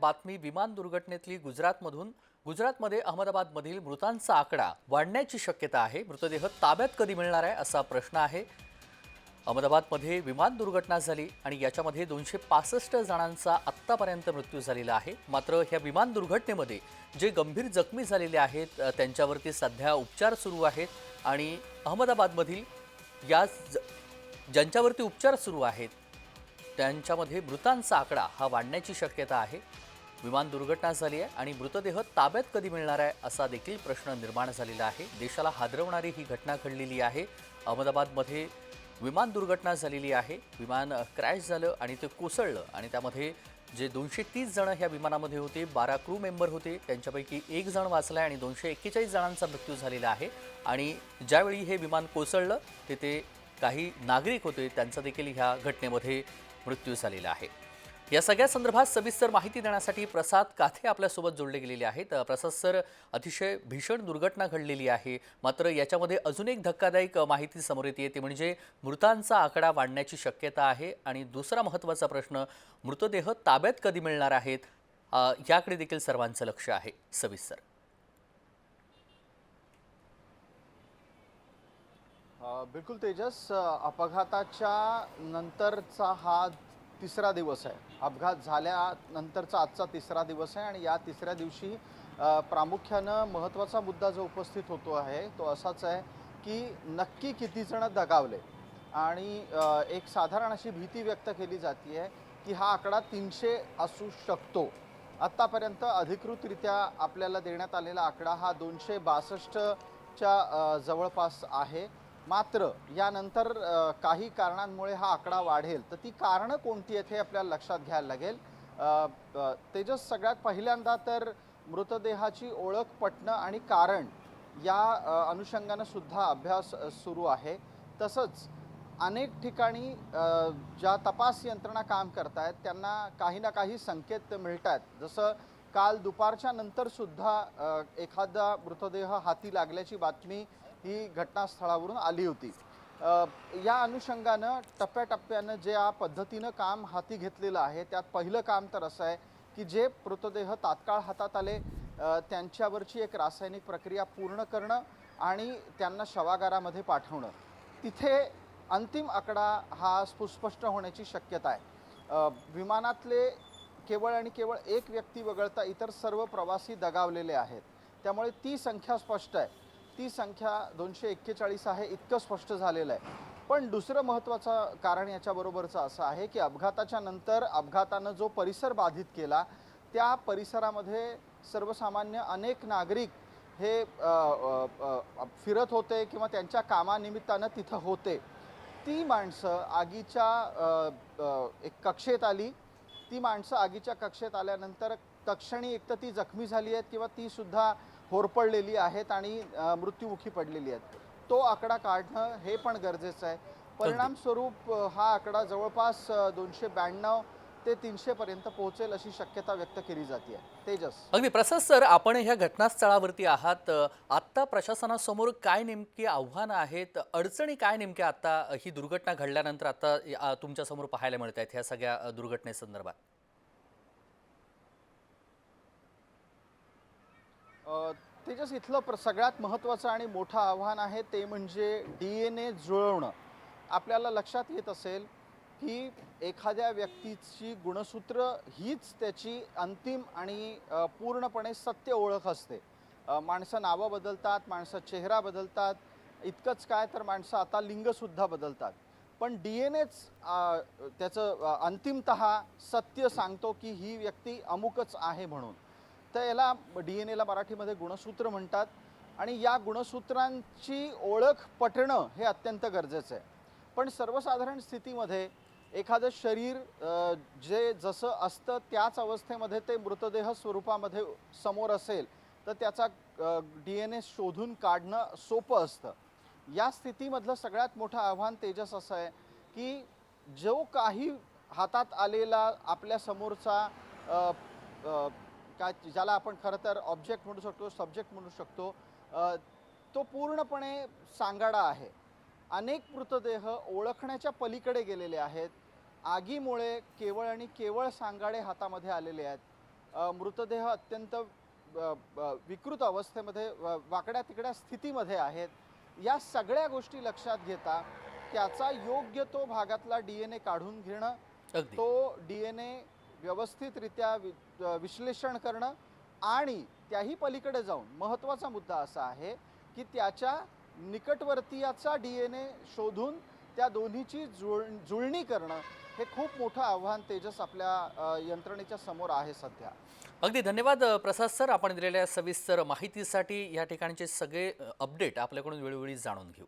बातमी विमान दुर्घटनेतली गुजरातमधून. गुजरातमध्ये अहमदाबादमधील मृतांचा आकडा वाढण्याची शक्यता आहे. मृतदेह ताब्यात कधी मिळणार आहे असा प्रश्न आहे. अहमदाबादमध्ये विमान दुर्घटना झाली आणि याच्यामध्ये दोनशे पासष्ट जणांचा आत्तापर्यंत मृत्यू झालेला आहे. मात्र ह्या विमान दुर्घटनेमध्ये जे गंभीर जखमी झालेले आहेत त्यांच्यावरती सध्या उपचार सुरू आहेत आणि अहमदाबादमधील या ज- ज्यांच्यावरती उपचार सुरू आहेत त्यांच्यामध्ये मृतांचा आकडा हा वाढण्याची शक्यता आहे. विमान दुर्घटना झाली आहे आणि मृतदेह ताब्यात कधी मिळणार आहे असा देखील प्रश्न निर्माण झालेला आहे. देशाला हादरवणारी ही घटना घडलेली आहे. अहमदाबादमध्ये विमान दुर्घटना झालेली आहे. विमान क्रॅश झालं आणि ते कोसळलं आणि त्यामध्ये जे दोनशे तीस जणं ह्या विमानामध्ये होते बारा क्रू मेंबर होते त्यांच्यापैकी एक जण वाचला आणि दोनशे एक्केचाळीस जणांचा मृत्यू झालेला आहे. आणि ज्यावेळी हे विमान कोसळलं तिथे काही नागरिक होते त्यांचा देखील ह्या घटनेमध्ये मृत्यू झालेला आहे. या सगळ्या संदर्भात सविस्तर माहिती देण्यासाठी प्रसाद काथे आपल्यासोबत जोडले गेलेले आहेत. प्रसाद सर अतिशय भीषण दुर्घटना घडलेली आहे. मात्र याच्यामध्ये अजून एक धक्कादायक माहिती समोर येते. ती म्हणजे मृतांचा आकडा वाढण्याची शक्यता आहे. आणि दुसरा महत्त्वाचा प्रश्न मृतदेह ताब्यात कधी मिळणार आहेत? याकडे देखील सर्वांचं लक्ष आहे. सविस्तर. बिलकुल तेजस. अपघाताच्या नंतरचा हा तिसरा दिवस आहे. अपघात झाल्यानंतरचा आजचा तिसरा दिवस आहे आणि या तिसऱ्या दिवशी प्रामुख्यानं महत्त्वाचा मुद्दा जो उपस्थित होतो आहे तो असाच आहे की नक्की किती जणं दगावले. आणि एक साधारण अशी भीती व्यक्त केली जाते आहे की हा आकडा तीनशे असू शकतो. आत्तापर्यंत अधिकृतरित्या आपल्याला देण्यात आलेला आकडा हा दोनशे बासष्टच्या जवळपास आहे. मात्र यानंतर काही कारणांमुळे हा आकडा वाढेल. तर ती कारणं कोणती आहेत हे आपल्याला लक्षात घ्यायला लागेल. तेजस सगळ्यात पहिल्यांदा तर मृतदेहाची ओळख पटणं आणि कारण या अनुषंगानं सुद्धा अभ्यास सुरू आहे. तसंच अनेक ठिकाणी ज्या तपास यंत्रणा काम करत आहेत त्यांना काही ना काही संकेत मिळत आहेत जसं काल दुपारच्या नंतरसुद्धा एखादा मृतदेह हाती लागल्याची बातमी ही घटनास्थळावरून आली होती. या अनुषंगानं टप्प्याटप्प्यानं जे या पद्धतीनं काम हाती घेतलेलं आहे त्यात पहिलं काम तर असं आहे की जे मृतदेह तात्काळ हातात आले त्यांच्यावरची एक रासायनिक प्रक्रिया पूर्ण करणं आणि त्यांना शवागारामध्ये पाठवणं. तिथे अंतिम आकडा हा सुस्पष्ट होण्याची शक्यता आहे. विमानातले केवळ आणि केवळ एक व्यक्ती वगळता इतर सर्व प्रवासी दगावलेले आहेत. त्यामुळे ती संख्या स्पष्ट आहे. ती संख्या दोनशे एक्केचाळीस आहे इतकं स्पष्ट झालेलं आहे. पण दुसरं महत्त्वाचं कारण याच्याबरोबरचं असं आहे की अपघाताच्या नंतर अपघातानं जो परिसर बाधित केला त्या परिसरामध्ये सर्वसामान्य अनेक नागरिक हे फिरत होते किंवा त्यांच्या कामानिमित्तानं तिथं होते. ती माणसं आगीच्या एक कक्षेत आली. ती माणसं आगीच्या कक्षेत आल्यानंतर तक्षणी एक तर ती जखमी झाली आहेत किंवा तीसुद्धा होरपळलेली आहेत आणि मृत्युमुखी पडलेली आहेत. तो आकडा काढणं हे पण गरजेचं आहे. परिणामस्वरूप हा आकडा जवळपास दोनशे ब्याण्णव ते तीनशे पर्यंत पोहोचेल अशी शक्यता व्यक्त केली जाते. तेजस. अगदी. प्रसाद सर आपण ह्या घटनास्थळावरती आहात. आत्ता प्रशासनासमोर काय नेमकी आव्हानं आहेत? अडचणी काय नेमक्या आत्ता ही दुर्घटना घडल्यानंतर आता तुमच्यासमोर पाहायला मिळत आहेत ह्या सगळ्या दुर्घटनेसंदर्भात? तेजस इथलं प्र सगळ्यात महत्त्वाचं आणि मोठं आव्हान आहे ते म्हणजे डी एन ए जुळवणं. आपल्याला लक्षात येत असेल की एखाद्या व्यक्तीची गुणसूत्र हीच त्याची अंतिम आणि पूर्णपणे सत्य ओळख असते. माणसं नावं बदलतात माणसं चेहरा बदलतात इतकंच काय तर माणसं आता लिंगसुद्धा बदलतात. पण डी एन एच त्याचं अंतिमत सत्य सांगतो की ही व्यक्ती अमुकच आहे म्हणून. तर याला डी एन एला मराठीमध्ये गुणसूत्र म्हणतात. आणि या गुणसूत्रांची ओळख पटणं हे अत्यंत गरजेचं आहे. पण सर्वसाधारण स्थितीमध्ये एखादं शरीर जे जसं असतं त्याच अवस्थेमध्ये ते मृतदेह स्वरूपामध्ये समोर असेल तर त्याचा डी एन ए शोधून काढणं सोपं असतं. या स्थितीमधलं सगळ्यात मोठं आव्हान तेजस असं आहे की जो काही हातात आलेला आपल्या समोरचा काय ज्याला आपण खरं तर ऑब्जेक्ट म्हणू शकतो सब्जेक्ट म्हणू शकतो तो पूर्णपणे सांगाडा आहे. अनेक मृतदेह ओळखण्याच्या पलीकडे गेलेले आहेत. आगीमुळे केवळ आणि केवळ सांगाडे हातामध्ये आलेले आहेत. मृतदेह अत्यंत विकृत अवस्थेमध्ये वाकड्या तिकड्या स्थितीमध्ये आहेत. या सगळ्या गोष्टी लक्षात घेता त्याचा योग्य तो भागातला डी एन ए काढून घेणं तो डी एन ए व्यवस्थितरित्या वि विश्लेषण करणं आणि त्याही पलीकडे जाऊन महत्त्वाचा मुद्दा असा आहे की त्याच्या निकटवर्तीयाचा डी एन ए शोधून त्या दोन्हीची जुळ जुळणी करणं हे खूप मोठं आव्हान तेजस आपल्या यंत्रणेच्या समोर आहे सध्या. अगदी धन्यवाद प्रसाद सर. आपण दिलेल्या सविस्तर माहितीसाठी या ठिकाणचे सगळे अपडेट आपल्याकडून वेळोवेळी जाणून घेऊ.